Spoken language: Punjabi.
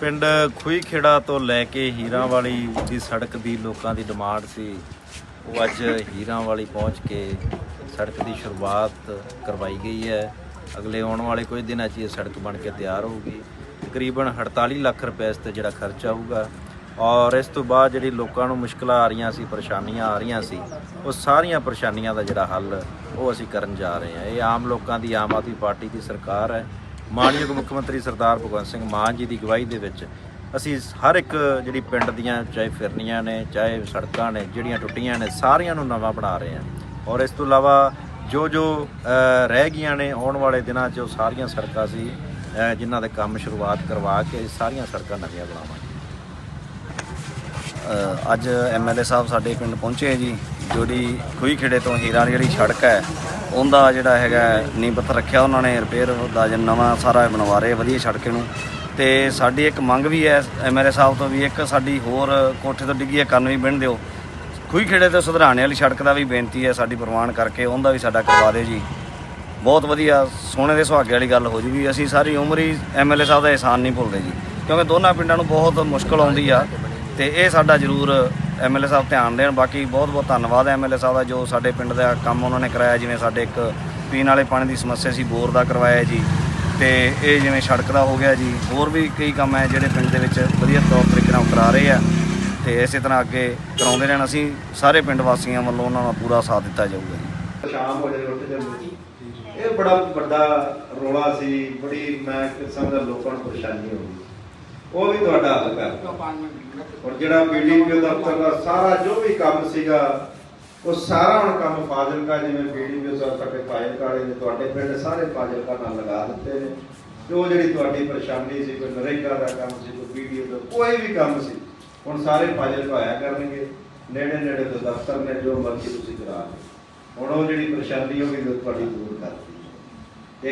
ਪਿੰਡ ਖੂਹੀ ਖੇੜਾ ਤੋਂ ਲੈ ਕੇ ਹੀਰਾਂ ਵਾਲੀ ਦੀ ਸੜਕ ਦੀ ਲੋਕਾਂ ਦੀ ਡਿਮਾਂਡ ਸੀ। ਉਹ ਅੱਜ ਹੀਰਾਂ ਵਾਲੀ ਪਹੁੰਚ ਕੇ ਸੜਕ ਦੀ ਸ਼ੁਰੂਆਤ ਕਰਵਾਈ ਗਈ ਹੈ। ਅਗਲੇ ਆਉਣ ਵਾਲੇ ਕੁਝ ਦਿਨਾਂ 'ਚ ਇਹ ਸੜਕ ਬਣ ਕੇ ਤਿਆਰ ਹੋਊਗੀ। ਤਕਰੀਬਨ 48 ਲੱਖ ਰੁਪਏ ਇਸ ਤੇ ਜਿਹੜਾ ਖਰਚ ਆਊਗਾ। ਔਰ ਇਸ ਤੋਂ ਬਾਅਦ ਜਿਹੜੀ ਲੋਕਾਂ ਨੂੰ ਮੁਸ਼ਕਲਾਂ ਆ ਰਹੀਆਂ ਸੀ, ਪਰੇਸ਼ਾਨੀਆਂ ਆ ਰਹੀਆਂ ਸੀ, ਉਹ ਸਾਰੀਆਂ ਪਰੇਸ਼ਾਨੀਆਂ ਦਾ ਜਿਹੜਾ ਹੱਲ ਉਹ ਅਸੀਂ ਕਰਨ ਜਾ ਰਹੇ ਹਾਂ। ਇਹ ਆਮ ਲੋਕਾਂ ਦੀ, ਆਮ ਆਦਮੀ ਪਾਰਟੀ ਦੀ ਸਰਕਾਰ ਹੈ। ਮਾਨਯੋਗ ਮੁੱਖ ਮੰਤਰੀ ਸਰਦਾਰ ਭਗਵੰਤ ਸਿੰਘ ਮਾਨ ਜੀ ਦੀ ਅਗਵਾਈ ਦੇ ਵਿੱਚ ਅਸੀਂ ਹਰ ਇੱਕ ਜਿਹੜੀ ਪਿੰਡ ਦੀਆਂ ਚਾਹੇ ਫਿਰਨੀਆਂ ਨੇ ਚਾਹੇ ਸੜਕਾਂ ਨੇ ਜਿਹੜੀਆਂ ਟੁੱਟੀਆਂ ਨੇ ਸਾਰੀਆਂ ਨੂੰ ਨਵਾਂ ਬਣਾ ਰਹੇ ਹਾਂ। ਔਰ ਇਸ ਤੋਂ ਇਲਾਵਾ ਜੋ ਜੋ ਰਹਿ ਗਈਆਂ ਨੇ ਆਉਣ ਵਾਲੇ ਦਿਨਾਂ 'ਚ ਉਹ ਸਾਰੀਆਂ ਸੜਕਾਂ ਸੀ ਜਿਨ੍ਹਾਂ ਦੇ ਕੰਮ ਸ਼ੁਰੂਆਤ ਕਰਵਾ ਕੇ ਸਾਰੀਆਂ ਸੜਕਾਂ ਨਵੀਆਂ ਬਣਾਵਾਂਗੇ। ਅ, ਅੱਜ ਐਮਐਲਏ ਸਾਹਿਬ ਸਾਡੇ ਪਿੰਡ ਪਹੁੰਚੇ ਜੀ ਜੋੜੀ ਖੂਹੀ ਖੇੜੇ ਤੋਂ ਹੀਰਾਂ ਵਾਲੀ ਜਿਹੜੀ ਸੜਕ ਹੈ। ਉਹਦਾ ਜਿਹੜਾ ਹੈਗਾ ਨੀਂਹ ਪੱਥਰ ਰੱਖਿਆ ਉਹਨਾਂ ਨੇ ਰਿਪੇਅਰ ਦਾ ਜਨ ਨਵਾਂ ਸਾਰਾ ਬਣਵਾ ਰਹੇ ਵਧੀਆ ਸੜਕ ਨੂੰ। ਤੇ ਸਾਡੀ ਇੱਕ ਮੰਗ ਵੀ ਹੈ ਐਮਐਲਏ ਸਾਹਿਬ ਤੋਂ ਵੀ ਇੱਕ ਸਾਡੀ ਹੋਰ ਕੋਠੇ ਤੋਂ ਡਿੱਗੀ ਹੈ ਕੰਨ ਵੀ ਬਿੰਨ ਦਿਓ। ਖੂਹੀ ਖੇੜੇ ਤੋਂ ਸੁਧਰਾਣੇ ਵਾਲੀ ਸੜਕ ਦਾ ਵੀ ਬੇਨਤੀ ਹੈ ਸਾਡੀ ਪ੍ਰਵਾਨ ਕਰਕੇ, ਉਹਦਾ ਵੀ ਸਾਡਾ ਕਰਵਾ ਦਿਓ ਜੀ। ਬਹੁਤ ਵਧੀਆ ਸੋਨੇ ਦੇ ਸੁਹਾਗੇ ਵਾਲੀ ਗੱਲ ਹੋ ਜੂਗੀ। ਅਸੀਂ ਸਾਰੀ ਉਮਰ ਹੀ ਐਮਐਲਏ ਸਾਹਿਬ ਦਾ ਇਹਸਾਨ ਨਹੀਂ ਭੁੱਲਦੇ ਜੀ। ਕਿਉਂਕਿ ਦੋਨਾਂ ਪਿੰਡਾਂ ਨੂੰ ਬਹੁਤ ਮੁਸ਼ਕਲ ਆਉਂਦੀ ਆ। ਤੇ ਇਹ ਸਾਡਾ ਜ਼ਰੂਰ ਐਮਐਲਏ ਸਾਹਿਬ ਧਿਆਨ ਦੇਣ। ਬਾਕੀ ਬਹੁਤ ਬਹੁਤ ਧੰਨਵਾਦ ਐਮਐਲਏ ਸਾਹਿਬ ਦਾ, ਜੋ ਸਾਡੇ ਪਿੰਡ ਦਾ ਕੰਮ ਉਹਨਾਂ ਨੇ ਕਰਾਇਆ। ਜਿਵੇਂ ਸਾਡੇ ਇੱਕ ਪੀਣ ਵਾਲੇ ਪਾਣੀ ਦੀ ਸਮੱਸਿਆ ਸੀ, ਬੋਰ ਦਾ ਕਰਵਾਇਆ ਜੀ। ਤੇ ਇਹ ਜਿਵੇਂ ਸੜਕ ਦਾ ਹੋ ਗਿਆ ਜੀ, ਹੋਰ ਵੀ ਕਈ ਕੰਮ ਹੈ ਜਿਹੜੇ ਪਿੰਡ ਦੇ ਵਿੱਚ ਵਧੀਆ ਤੌਰ ਤਰੀਕੇ ਨਾਲ ਕਰਾ ਰਹੇ ਆ। ਤੇ ਇਸੇ ਤਰ੍ਹਾਂ ਅੱਗੇ ਕਰਾਉਂਦੇ ਰਹਿਣ। ਅਸੀਂ ਸਾਰੇ ਪਿੰਡ ਵਾਸੀਆਂ ਵੱਲੋਂ ਉਹਨਾਂ ਦਾ ਪੂਰਾ ਸਾਥ ਦਿੱਤਾ ਜਾਊਗਾ ਜੀ। ਸ਼ਾਮ ਹੋ ਜਾਏ ਉੱਠ ਜਾਂਦੀ ਇਹ ਬੜਾ ਵੱਡਾ ਰੋਲਾ ਸੀ। ਬੜੀ ਮੈਂ ਸਮਝਦਾ ਲੋਕਾਂ ਨੂੰ ਪਰੇਸ਼ਾਨੀ ਹੋ ਗਈ। ਉਹ ਵੀ ਤੁਹਾਡਾ ਹੱਲ ਕਰ ਔਰ ਜਿਹੜਾ ਬੀਡੀਪੀਓ ਦਫ਼ਤਰ ਦਾ ਸਾਰਾ ਜੋ ਵੀ ਕੰਮ ਸੀਗਾ, ਉਹ ਸਾਰਾ ਹੁਣ ਕੰਮ ਫਾਜ਼ਿਲਕਾ, ਜਿਵੇਂ ਬੀਡੀਪੀਓ ਸਾਹਿਬ ਸਾਡੇ ਫਾਜ਼ਿਲਕਾ ਵਾਲੇ ਨੇ, ਤੁਹਾਡੇ ਪਿੰਡ ਸਾਰੇ ਫਾਜ਼ਿਲਕਾ ਨਾਲ ਲਗਾ ਦਿੱਤੇ ਨੇ। ਜੋ ਜਿਹੜੀ ਤੁਹਾਡੀ ਪਰੇਸ਼ਾਨੀ ਸੀ, ਕੋਈ ਨਰੇਗਾ ਦਾ ਕੰਮ ਸੀ, ਕੋਈ ਬੀਡੀਓ ਦਾ, ਕੋਈ ਵੀ ਕੰਮ ਸੀ, ਹੁਣ ਸਾਰੇ ਫਾਜ਼ਿਲਕਾ ਆਇਆ ਕਰਨਗੇ। ਨੇੜੇ ਨੇੜੇ ਤੋਂ ਦਫ਼ਤਰ ਨੇ, ਜੋ ਮਰਜ਼ੀ ਤੁਸੀਂ ਕਰਾ ਲਓ ਹੁਣ ਉਹ ਜਿਹੜੀ ਪਰੇਸ਼ਾਨੀ ਉਹ ਵੀ ਤੁਹਾਡੀ ਦੂਰ ਕਰਤੀ